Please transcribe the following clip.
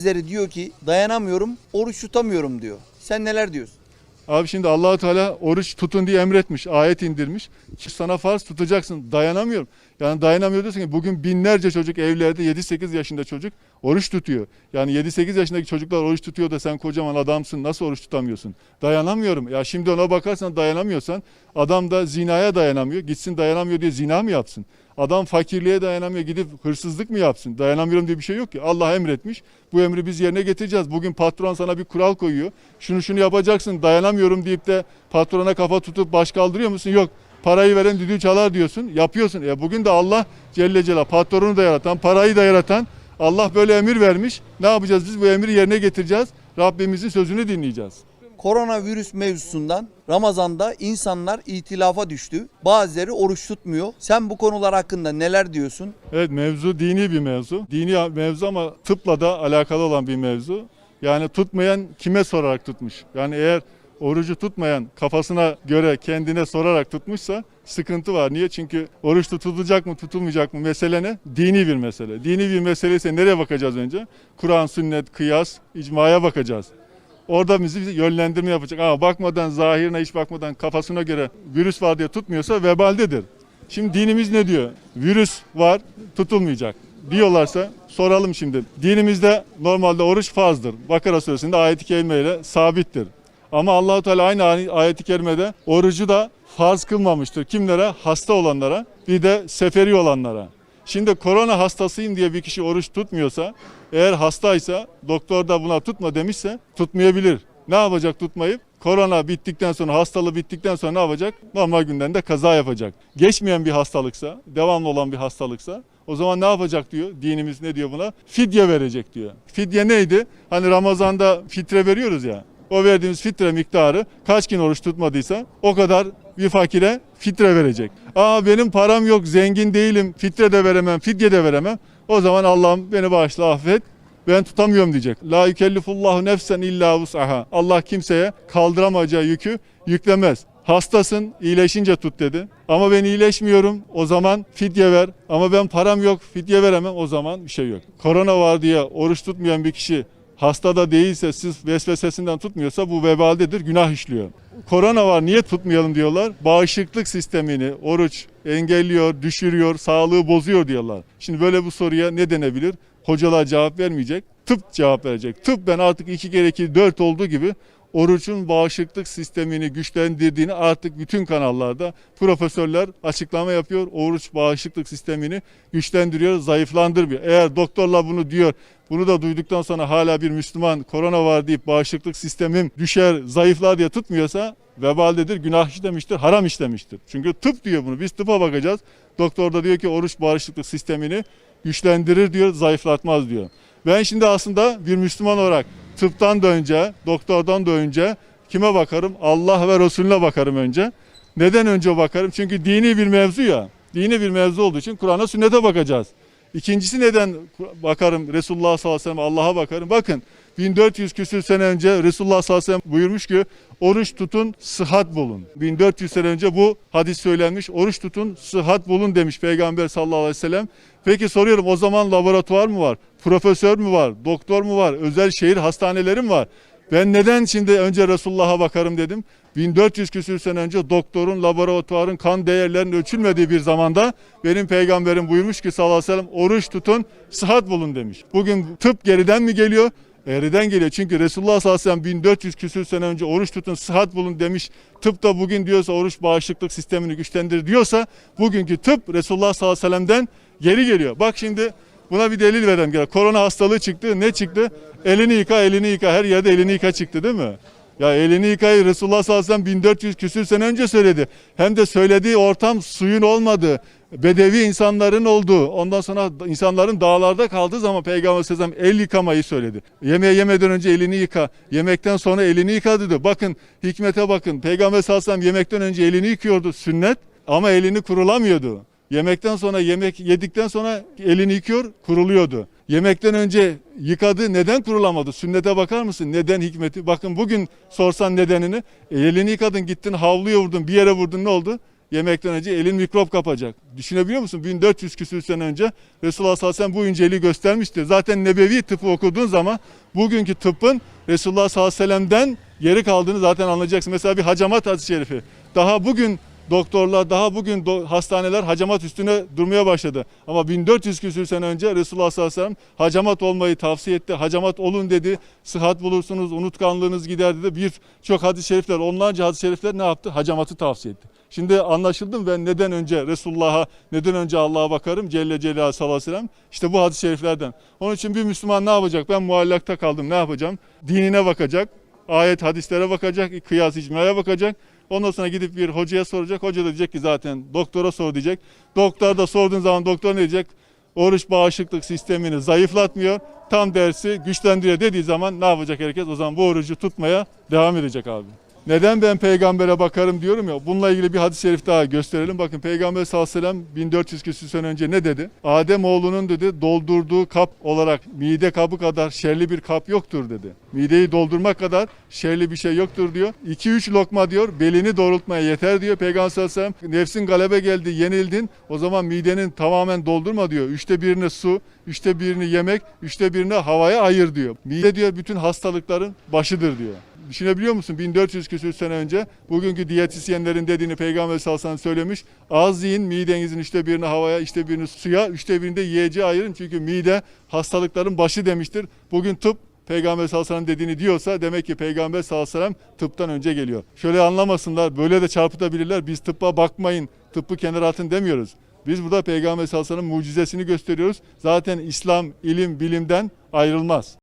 Bizleri diyor ki dayanamıyorum, oruç tutamıyorum diyor. Sen neler diyorsun? Abi şimdi Allahu Teala oruç tutun diye emretmiş, ayet indirmiş. Sana farz tutacaksın. Dayanamıyorum. Yani dayanamıyor diyorsun ki bugün binlerce çocuk evlerde 7-8 yaşında çocuk oruç tutuyor. Yani 7-8 yaşındaki çocuklar oruç tutuyor da sen kocaman adamsın nasıl oruç tutamıyorsun? Dayanamıyorum. Ya şimdi ona bakarsan dayanamıyorsan adam da zinaya dayanamıyor. Gitsin dayanamıyor diye zina mı yapsın? Adam fakirliğe dayanamıyor gidip hırsızlık mı yapsın? Dayanamıyorum diye bir şey yok ki. Allah emretmiş. Bu emri biz yerine getireceğiz. Bugün patron sana bir kural koyuyor. Şunu şunu yapacaksın dayanamıyorum deyip de patrona kafa tutup baş kaldırıyor musun? Yok. Parayı veren düdüğü çalar diyorsun. Yapıyorsun. Ya bugün de Allah Celle Celal patronu da yaratan, parayı da yaratan Allah böyle emir vermiş. Ne yapacağız biz? Bu emri yerine getireceğiz. Rabbimizin sözünü dinleyeceğiz. Koronavirüs mevzusundan Ramazan'da insanlar itilafa düştü. Bazıları oruç tutmuyor. Sen bu konular hakkında neler diyorsun? Evet mevzu dini bir mevzu. Dini mevzu ama tıpla da alakalı olan bir mevzu. Yani tutmayan kime sorarak tutmuş? Yani eğer orucu tutmayan kafasına göre kendine sorarak tutmuşsa sıkıntı var. Niye? Çünkü oruç tutulacak mı tutulmayacak mı mesele ne? Dini bir mesele. Dini bir mesele ise nereye bakacağız önce? Kur'an, sünnet, kıyas, icmaya bakacağız. Orada bizi yönlendirme yapacak. Ama bakmadan, zahirine hiç bakmadan kafasına göre virüs var diye tutmuyorsa vebaldedir. Şimdi dinimiz ne diyor? Virüs var, tutulmayacak. Diyorlarsa soralım şimdi. Dinimizde normalde oruç farzdır. Bakara suresinde ayet-i kerimeyle sabittir. Ama Allahu Teala aynı ayet-i kerimede orucu da farz kılmamıştır. Kimlere? Hasta olanlara, bir de seferi olanlara. Şimdi korona hastasıyım diye bir kişi oruç tutmuyorsa, eğer hastaysa, doktor da buna tutma demişse tutmayabilir. Ne yapacak tutmayıp? Korona bittikten sonra, hastalığı bittikten sonra ne yapacak? Normal günden de kaza yapacak. Geçmeyen bir hastalıksa, devamlı olan bir hastalıksa o zaman ne yapacak diyor? Dinimiz ne diyor buna? Fidye verecek diyor. Fidye neydi? Hani Ramazan'da fitre veriyoruz ya. O verdiğimiz fitre miktarı kaç gün oruç tutmadıysa o kadar bir fakire fitre verecek. Aa benim param yok, zengin değilim, fitre de veremem, fidye de veremem. O zaman Allah'ım beni bağışla affet. Ben tutamıyorum diyecek. La yükellifullahu nefsen illa vus'aha. Allah kimseye kaldıramayacağı yükü yüklemez. Hastasın, iyileşince tut dedi. Ama ben iyileşmiyorum, o zaman fidye ver. Ama ben param yok, fidye veremem, o zaman bir şey yok. Korona var diye oruç tutmayan bir kişi hasta da değilse, siz vesvesesinden tutmuyorsa bu vebaldedir, günah işliyor. Korona var, niye tutmayalım diyorlar. Bağışıklık sistemini oruç engelliyor, düşürüyor, sağlığı bozuyor diyorlar. Şimdi böyle bu soruya ne denebilir? Hocalar cevap vermeyecek, tıp cevap verecek. Tıp ben artık iki kere iki dört olduğu gibi orucun bağışıklık sistemini güçlendirdiğini artık bütün kanallarda profesörler açıklama yapıyor. Oruç bağışıklık sistemini güçlendiriyor, zayıflandırmıyor. Eğer doktorlar bunu diyor, bunu da duyduktan sonra hala bir Müslüman korona var deyip bağışıklık sistemim düşer, zayıflar diye tutmuyorsa vebaldedir, günah işlemiştir, haram işlemiştir. Çünkü tıp diyor bunu. Biz tıpa bakacağız. Doktor da diyor ki oruç bağışıklık sistemini güçlendirir diyor, zayıflatmaz diyor. Ben şimdi aslında bir Müslüman olarak tıptan da önce, doktordan da önce kime bakarım? Allah ve Resulüne bakarım önce. Neden önce bakarım? Çünkü dini bir mevzu ya. Dini bir mevzu olduğu için Kur'an'a sünnete bakacağız. İkincisi neden bakarım? Resulullah sallallahu aleyhi ve sellem Allah'a bakarım. Bakın 1400 küsür sene önce Resulullah sallallahu aleyhi ve sellem buyurmuş ki oruç tutun sıhhat bulun. 1400 sene önce bu hadis söylenmiş. Oruç tutun sıhhat bulun demiş Peygamber sallallahu aleyhi ve sellem. Peki soruyorum o zaman laboratuvar mı var? Profesör mü var? Doktor mu var? Özel şehir hastaneleri mi var? Ben neden şimdi önce Resulullah'a bakarım dedim. 1400 küsür sene önce doktorun, laboratuvarın kan değerlerinin ölçülmediği bir zamanda benim peygamberim buyurmuş ki sallallahu aleyhi ve sellem oruç tutun, sıhhat bulun demiş. Bugün tıp geriden mi geliyor? Eğriden geliyor. Çünkü Resulullah sallallahu aleyhi ve sellem 1400 küsür sene önce oruç tutun, sıhhat bulun demiş. Tıp da bugün diyorsa oruç bağışıklık sistemini güçlendirir diyorsa bugünkü tıp Resulullah sallallahu aleyhi ve sellem'den geri geliyor. Bak şimdi Buna bir delil verelim. Gel. Korona hastalığı çıktı. Ne çıktı? Elini yıka, elini yıka. Her yerde elini yıka çıktı değil mi? Ya elini yıkayı Resulullah sallallahu aleyhi ve sellem 1400 küsür sene önce söyledi. Hem de söylediği ortam suyun olmadığı, bedevi insanların olduğu, ondan sonra insanların dağlarda kaldığı zaman Peygamber sellem el yıkamayı söyledi. Yemeğe yemeden önce elini yıka, yemekten sonra elini yıka dedi. Bakın hikmete bakın. Peygamber sellem yemekten önce elini yıkıyordu sünnet ama elini kurulamıyordu. Yemekten sonra yemek yedikten sonra elini yıkıyor, kuruluyordu. Yemekten önce yıkadı, neden kurulamadı? Sünnete bakar mısın? Neden hikmeti? Bakın bugün sorsan nedenini, e, elini yıkadın, gittin havluya vurdun, bir yere vurdun ne oldu? Yemekten önce elin mikrop kapacak. Düşünebiliyor musun? 1400 küsür sene önce Resulullah sallallahu aleyhi ve sellem bu inceliği göstermişti. Zaten nebevi tıbbı okuduğun zaman bugünkü tıbbın Resulullah sallallahu aleyhi ve sellem'den geri kaldığını zaten anlayacaksın. Mesela bir hacamat hadis-i şerifi. Daha bugün doktorlar, daha bugün do- hastaneler hacamat üstüne durmaya başladı. Ama 1400 küsür sene önce Resulullah sallallahu aleyhi ve sellem hacamat olmayı tavsiye etti. Hacamat olun dedi. Sıhhat bulursunuz, unutkanlığınız gider dedi. Birçok hadis-i şerifler, onlarca hadis-i şerifler ne yaptı? Hacamatı tavsiye etti. Şimdi anlaşıldı mı ben neden önce Resulullah'a, neden önce Allah'a bakarım Celle Celaluhu sallallahu aleyhi ve sellem? İşte bu hadis-i şeriflerden. Onun için bir Müslüman ne yapacak? Ben muallakta kaldım ne yapacağım? Dinine bakacak, ayet hadislere bakacak, kıyas icmaya bakacak. Ondan sonra gidip bir hocaya soracak. Hoca da diyecek ki zaten doktora sor diyecek. Doktor da sorduğun zaman doktor ne diyecek? Oruç bağışıklık sistemini zayıflatmıyor. Tam dersi güçlendiriyor dediği zaman ne yapacak herkes? O zaman bu orucu tutmaya devam edecek abi. Neden ben peygambere bakarım diyorum ya. Bununla ilgili bir hadis-i şerif daha gösterelim. Bakın Peygamber sallallahu aleyhi ve sellem 1400 küsur sene önce ne dedi? Adem oğlunun dedi doldurduğu kap olarak mide kabı kadar şerli bir kap yoktur dedi. Mideyi doldurmak kadar şerli bir şey yoktur diyor. 2-3 lokma diyor belini doğrultmaya yeter diyor. Peygamber sallallahu aleyhi ve sellem nefsin galebe geldi yenildin. O zaman midenin tamamen doldurma diyor. Üçte birini su, üçte birini yemek, üçte birini havaya ayır diyor. Mide diyor bütün hastalıkların başıdır diyor. Düşünebiliyor musun? 1400 küsür sene önce bugünkü diyetisyenlerin dediğini Peygamber sallallahu söylemiş. Az yiyin midenizin üçte birini havaya, üçte birini suya, üçte birini de yiyeceğe ayırın. Çünkü mide hastalıkların başı demiştir. Bugün tıp Peygamber sallallahu dediğini diyorsa demek ki Peygamber sallallahu tıptan önce geliyor. Şöyle anlamasınlar, böyle de çarpıtabilirler. Biz tıbba bakmayın, tıbbı kenara atın demiyoruz. Biz burada Peygamber sallallahu mucizesini gösteriyoruz. Zaten İslam ilim bilimden ayrılmaz.